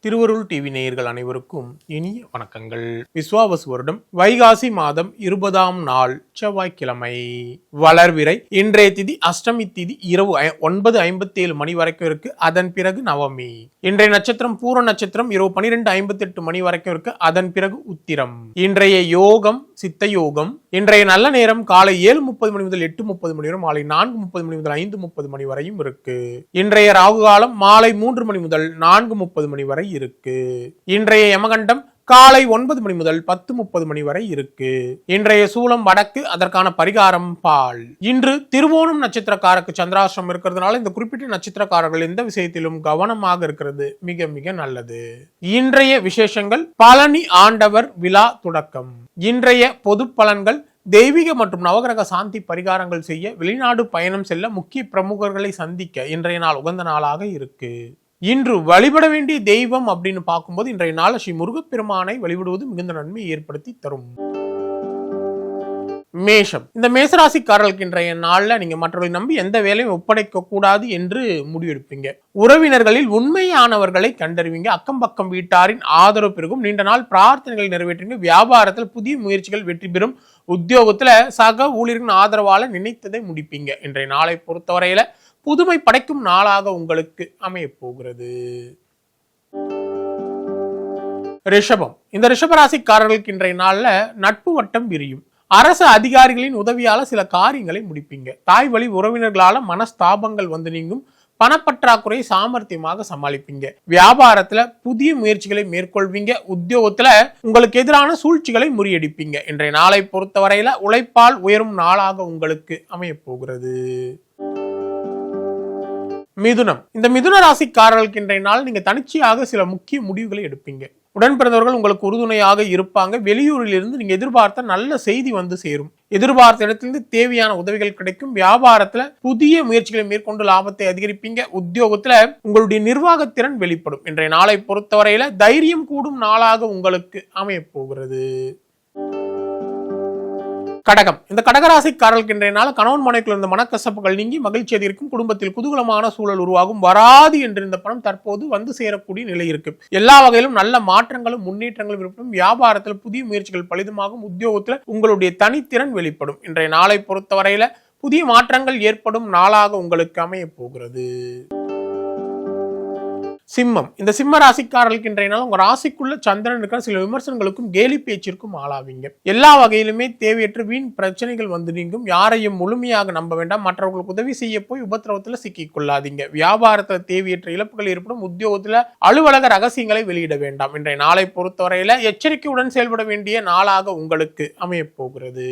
திருவருள் டிவி நேயர்கள் அனைவருக்கும் இனிய வணக்கங்கள். விஸ்வாவசு வருடம் வைகாசி மாதம் இருபதாம் நாள் செவ்வாய்க்கிழமை. வளர்விரை இன்றைய திதி அஷ்டமி திதி இரவு ஐ- ஒன்பது ஐம்பத்தி ஏழு மணி வரைக்கும் இருக்கு. அதன் பிறகு நவமி. இன்றைய நட்சத்திரம் பூர நட்சத்திரம் இரவு பனிரெண்டு ஐம்பத்தி எட்டு மணி வரைக்கும் இருக்கு. அதன் பிறகு உத்திரம். இன்றைய யோகம் சித்த யோகம் இன்றைய நல்ல நேரம் காலை ஏழு முப்பது மணி முதல் எட்டு முப்பது மணி வரை மாலை நான்கு முப்பது மணி முதல் ஐந்து முப்பது மணி வரையும் இருக்கு. இன்றைய ராகு காலம் மாலை மூன்று மணி முதல் நான்கு முப்பது மணி வரை இருக்கு. இன்றைய யமகண்டம் காலை ஒன்பது மணி முதல் பத்து முப்பது மணி வரை இருக்கு. இன்றைய சூலம் வடக்கு அதற்கான பரிகாரம் பால். இன்று திருவோணம் நட்சத்திரக்காரருக்கு சந்திராசிரம் இருக்கிறதுனால இந்த குறிப்பிட்ட நட்சத்திரக்காரர்கள் எந்த விஷயத்திலும் கவனமாக இருக்கிறது மிக மிக நல்லது. இன்றைய விசேஷங்கள் பழனி ஆண்டவர் விழா தொடக்கம். இன்றைய பொது பலன்கள் தெய்வீக மற்றும் நவகிரக சாந்தி பரிகாரங்கள் செய்ய வெளிநாடு பயணம் செல்ல முக்கிய பிரமுகர்களை சந்திக்க இன்றைய நாள் உகந்த நாளாக இருக்கு. இன்று வழிபட வேண்டிய தெய்வம் அப்படின்னு பார்க்கும்போது இன்றைய நாள் ஸ்ரீ முருகப்பெருமானை வழிபடுவது மிகுந்த நன்மை ஏற்படுத்தி தரும். மேஷம். இந்த மேசராசிக்காரர்களுக்கு இன்றைய நாள்ல நீங்க மற்றவர்களை நம்பி எந்த வேலையும் ஒப்படைக்க கூடாது என்று முடிவெடுப்பீங்க. உறவினர்களில் உண்மையானவர்களை கண்டறிவீங்க. அக்கம் பக்கம் வீட்டாரின் ஆதரவு பெருகும். நீண்ட நாள் பிரார்த்தனைகளை நிறைவேற்றுங்க. வியாபாரத்தில் புதிய முயற்சிகள் வெற்றி பெறும். உத்தியோகத்தில் சக ஊழியர்களின் ஆதரவால் நினைத்ததை முடிப்பீங்க. இன்றைய நாளை பொறுத்தவரையில புதுமை படைக்கும் நாளாக உங்களுக்கு அமைய போகிறது. ரிஷபம். இந்த ரிஷபராசிக்காரர்களுக்கு இன்றைய நாளில் நட்பு வட்டம் விரியும். அரசு அதிகாரிகளின் உதவியால சில காரியங்களை முடிப்பீங்க. தாய் வழி உறவினர்களால மனஸ்தாபங்கள் வந்து நீங்கும். பணப்பற்றாக்குறை சாமர்த்தியமாக சமாளிப்பீங்க. வியாபாரத்துல புதிய முயற்சிகளை மேற்கொள்வீங்க. உத்தியோகத்துல உங்களுக்கு எதிரான சூழ்ச்சிகளை முறியடிப்பீங்க. இன்றைய நாளை பொறுத்தவரையில உழைப்பால் உயரும் நாளாக உங்களுக்கு அமைய போகிறது மிதுனம். இந்த மிதுன ராசிக்காரர்களுக்கு இன்றைய நாள் நீங்க தனிச்சையாக சில முக்கிய முடிவுகளை எடுப்பீங்க. உடன் பிறந்தவர்கள் உங்களுக்கு உறுதுணையாக இருப்பாங்க. வெளியூரில் இருந்து நீங்க எதிர்பார்த்த நல்ல செய்தி வந்து சேரும். எதிர்பார்த்த இடத்திலிருந்து தேவையான உதவிகள் கிடைக்கும். வியாபாரத்துல புதிய முயற்சிகளை மேற்கொண்டு லாபத்தை அதிகரிப்பீங்க. உத்தியோகத்துல உங்களுடைய நிர்வாகத்திறன் வெளிப்படும். இன்றைய நாளை பொறுத்தவரையில தைரியம் கூடும் நாளாக உங்களுக்கு அமைய போகிறது. கடகம். இந்த கடகராசிக்காரர்களுக்கு இன்றைய நாள் கணவன் மனைக்குள் இருந்த மனக்கசப்புகள் நீங்கி மகிழ்ச்சி அதிகரிக்கும் குடும்பத்தில் குதூகலமான சூழல் உருவாகும். வராது என்றிருந்த பணம் தற்போது வந்து சேரக்கூடிய நிலை இருக்கு. எல்லா வகையிலும் நல்ல மாற்றங்களும் முன்னேற்றங்களும் இருப்பினும் வியாபாரத்தில் புதிய முயற்சிகள் பலிதமாகும். உத்தியோகத்தில் உங்களுடைய தனித்திறன் வெளிப்படும். இன்றைய நாளை பொறுத்தவரையில புதிய மாற்றங்கள் ஏற்படும் நாளாக உங்களுக்கு அமைய போகிறது. சிம்மம். இந்த சிம்ம ராசிக்காரர்களுக்கு இன்றைய நாள் உங்க ராசிக்குள்ள சந்திரன் இருக்கிற சில விமர்சனங்களுக்கும் கேலி பேச்சிற்கும் ஆளாவீங்க. எல்லா வகையிலுமே தேவையற்ற வீண் பிரச்சனைகள் வந்து நீங்கும். யாரையும் முழுமையாக நம்ப வேண்டாம். மற்றவர்களுக்கு உதவி செய்ய போய் உபத்திரவத்தில் சிக்கிக்கொள்ளாதீங்க வியாபாரத்தில் தேவையற்ற இழப்புகள் ஏற்படும். உத்தியோகத்தில் அலுவலக ரகசியங்களை வெளியிட வேண்டாம். இன்றைய நாளை பொறுத்தவரையில் எச்சரிக்கையுடன் செயல்பட வேண்டிய நாளாக உங்களுக்கு அமையப்போகிறது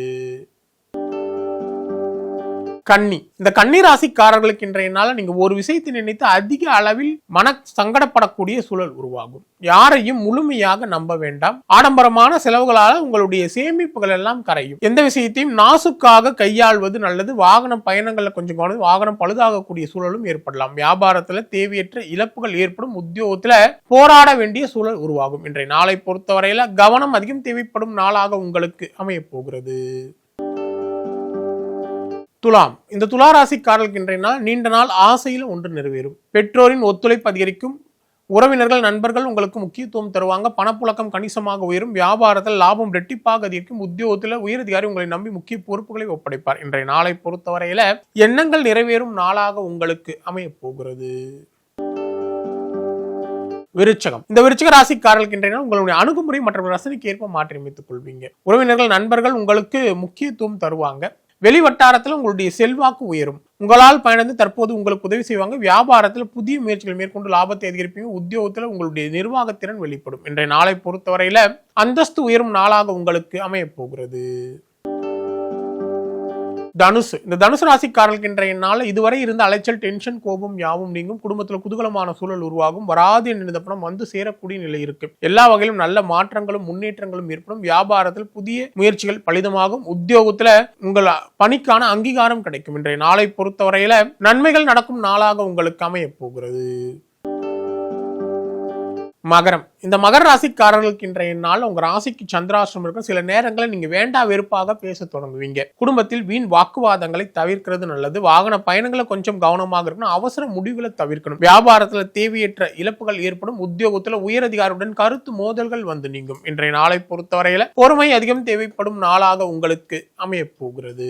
கன்னி இந்த கன்னி ராசிக்காரர்களுக்கு இன்றைய நாள் நீங்க ஒரு விஷயத்தை நினைத்து அதிக அளவில் மன சங்கடப்படக்கூடிய சூழல் உருவாகும். யாரையும் முழுமையாக நம்ப வேண்டாம். ஆடம்பரமான செலவுகளால் உங்களுடைய சேமிப்புகள் எல்லாம் கரையும். எந்த விஷயத்தையும் நாசுக்காக கையாள்வது நல்லது. வாகன பயணங்கள்ல கொஞ்சம் கவனம் வாகனம் பழுதாகக்கூடிய சூழலும் ஏற்படலாம். வியாபாரத்துல தேவையற்ற இழப்புகள் ஏற்படும். உத்தியோகத்துல போராட வேண்டிய சூழல் உருவாகும். இன்றைய நாளை பொறுத்தவரையில கவனம் அதிகம் தேவைப்படும் நாளாக உங்களுக்கு அமைய போகிறது. துலாம். இந்த துலா ராசிக்காரர்களுக்கு இன்றைய நாள் நீண்ட நாள் ஆசையில் ஒன்று நிறைவேறும். பெற்றோரின் ஒத்துழைப்பு அதிகரிக்கும். உறவினர்கள் நண்பர்கள் உங்களுக்கு முக்கியத்துவம் தருவாங்க. பணப்புழக்கம் கணிசமாக உயரும். வியாபாரத்தில் லாபம் ரெட்டிப்பாக அதிகரிக்கும். உத்தியோகத்தில் உயரதிகாரி உங்களை நம்பி முக்கிய பொறுப்புகளை ஒப்படைப்பார். இன்றைய நாளை பொறுத்தவரையில எண்ணங்கள் நிறைவேறும் நாளாக உங்களுக்கு அமையப் போகிறது விருச்சகம். இந்த விருச்சக ராசிக்காரர்களுக்கு இன்றைய உங்களுடைய அணுகுமுறை மற்றும் ரசனைக்கு ஏற்ப மாற்றி அமைத்துக் கொள்வீங்க. உறவினர்கள் நண்பர்கள் உங்களுக்கு முக்கியத்துவம் தருவாங்க. வெளி வட்டாரத்தில் உங்களுடைய செல்வாக்கு உயரும். உங்களால் பயணந்து தற்போது உங்களுக்கு உதவி செய்வாங்க. வியாபாரத்தில் புதிய முயற்சிகள் மேற்கொண்டு லாபத்தை அதிகரிப்பீங்க. உத்தியோகத்தில் உங்களுடைய நிர்வாகத்திறன் வெளிப்படும். இன்றைய நாளை பொறுத்தவரையில அந்தஸ்து உயரும் நாளாக உங்களுக்கு அமையப் போகிறது. தனுசு. இந்த தனுசு ராசிக்காரர்களுக்கு இன்றைய நாள் இதுவரை இருந்த அலைச்சல் டென்ஷன் கோபம் யாவும் நீங்கும் குடும்பத்தில் குதூகலமான சூழல் உருவாகும். வராது என்ற பணம் வந்து சேரக்கூடிய நிலை இருக்கு. எல்லா வகையிலும் நல்ல மாற்றங்களும் முன்னேற்றங்களும் ஏற்படும். வியாபாரத்தில் புதிய முயற்சிகள் பலிதமாகும். உத்தியோகத்துல உங்கள் பணிக்கான அங்கீகாரம் கிடைக்கும். இன்றைய நாளை பொறுத்தவரையில நன்மைகள் நடக்கும் நாளாக உங்களுக்கு அமைய போகிறது. மகரம். இந்த மகர ராசிக்காரர்களுக்கு இன்றைய நாள் உங்க ராசிக்கு சந்திராசிரம் இருக்கும். சில நேரங்களில் நீங்க வேண்டா வெறுப்பாக பேச தொடங்குவீங்க. குடும்பத்தில் வீண் வாக்குவாதங்களை தவிர்க்கிறது நல்லது. வாகன பயணங்களை கொஞ்சம் கவனமாக இருக்கணும். அவசர முடிவுகளை தவிர்க்கணும். வியாபாரத்துல தேவையற்ற இழப்புகள் ஏற்படும். உத்தியோகத்துல உயரதிகாரியுடன் கருத்து மோதல்கள் வந்து நீங்கும். இன்றைய நாளை பொறுத்தவரையில பொறுமை அதிகம் தேவைப்படும் நாளாக உங்களுக்கு அமைய போகிறது.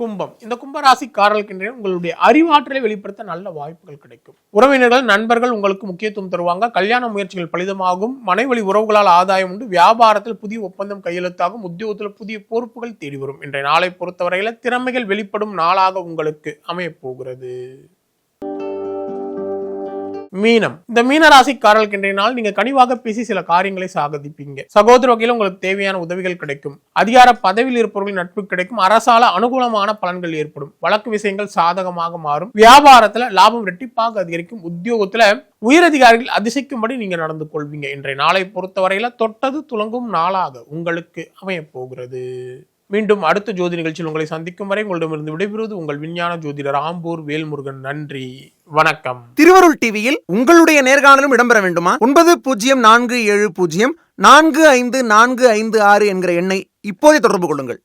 கும்பம். இந்த கும்ப ராசிக்காரர்களுக்கு உங்களுடைய அறிவாற்றலை வெளிப்படுத்த நல்ல வாய்ப்புகள் கிடைக்கும். உறவினர்கள் நண்பர்கள் உங்களுக்கு முக்கியத்துவம் தருவாங்க. கல்யாண முயற்சிகள் பலிதமாகும். மனைவழி உறவுகளால் ஆதாயம் உண்டு. வியாபாரத்தில் புதிய ஒப்பந்தம் கையெழுத்தாகும். உத்தியோகத்தில் புதிய பொறுப்புகள் தேடி வரும் இன்றைய நாளை பொறுத்தவரையில திறமைகள் வெளிப்படும் நாளாக உங்களுக்கு அமையப் போகிறது மீனம். இந்த மீன ராசிக்காரர்களுக்கு இன்றைய நாள் நீங்க கனிவாக பேசி சில காரியங்களை சாகதிப்பீங்க சகோதர வகையில் உங்களுக்கு தேவையான உதவிகள் கிடைக்கும். அதிகார பதவியில் இருப்பவர்களின் நட்பு கிடைக்கும். அரசால அனுகூலமான பலன்கள் ஏற்படும். வழக்கு விஷயங்கள் சாதகமாக மாறும். வியாபாரத்துல லாபம் ரெட்டிப்பாக அதிகரிக்கும். உத்தியோகத்துல உயரதிகாரிகள் அதிசயிக்கும்படி நீங்க நடந்து கொள்வீங்க. இன்றைய நாளை பொறுத்தவரையில தொட்டது துலங்கும் நாளாக உங்களுக்கு அமைய போகிறது. மீண்டும் அடுத்த ஜோதி நிகழ்ச்சியில் உங்களை சந்திக்கும் வரை உங்களிடமிருந்து விடைபெறுவது உங்கள் விஞ்ஞான ஜோதிடர் ஆம்பூர் வேல்முருகன். நன்றி. வணக்கம். திருவருள் டிவியில் உங்களுடைய நேர்காணலும் இடம்பெற வேண்டுமா? ஒன்பது பூஜ்ஜியம் நான்கு ஏழு பூஜ்ஜியம் நான்கு ஐந்து நான்கு ஐந்து ஆறு என்கிற எண்ணை இப்போதே தொடர்பு கொள்ளுங்கள்.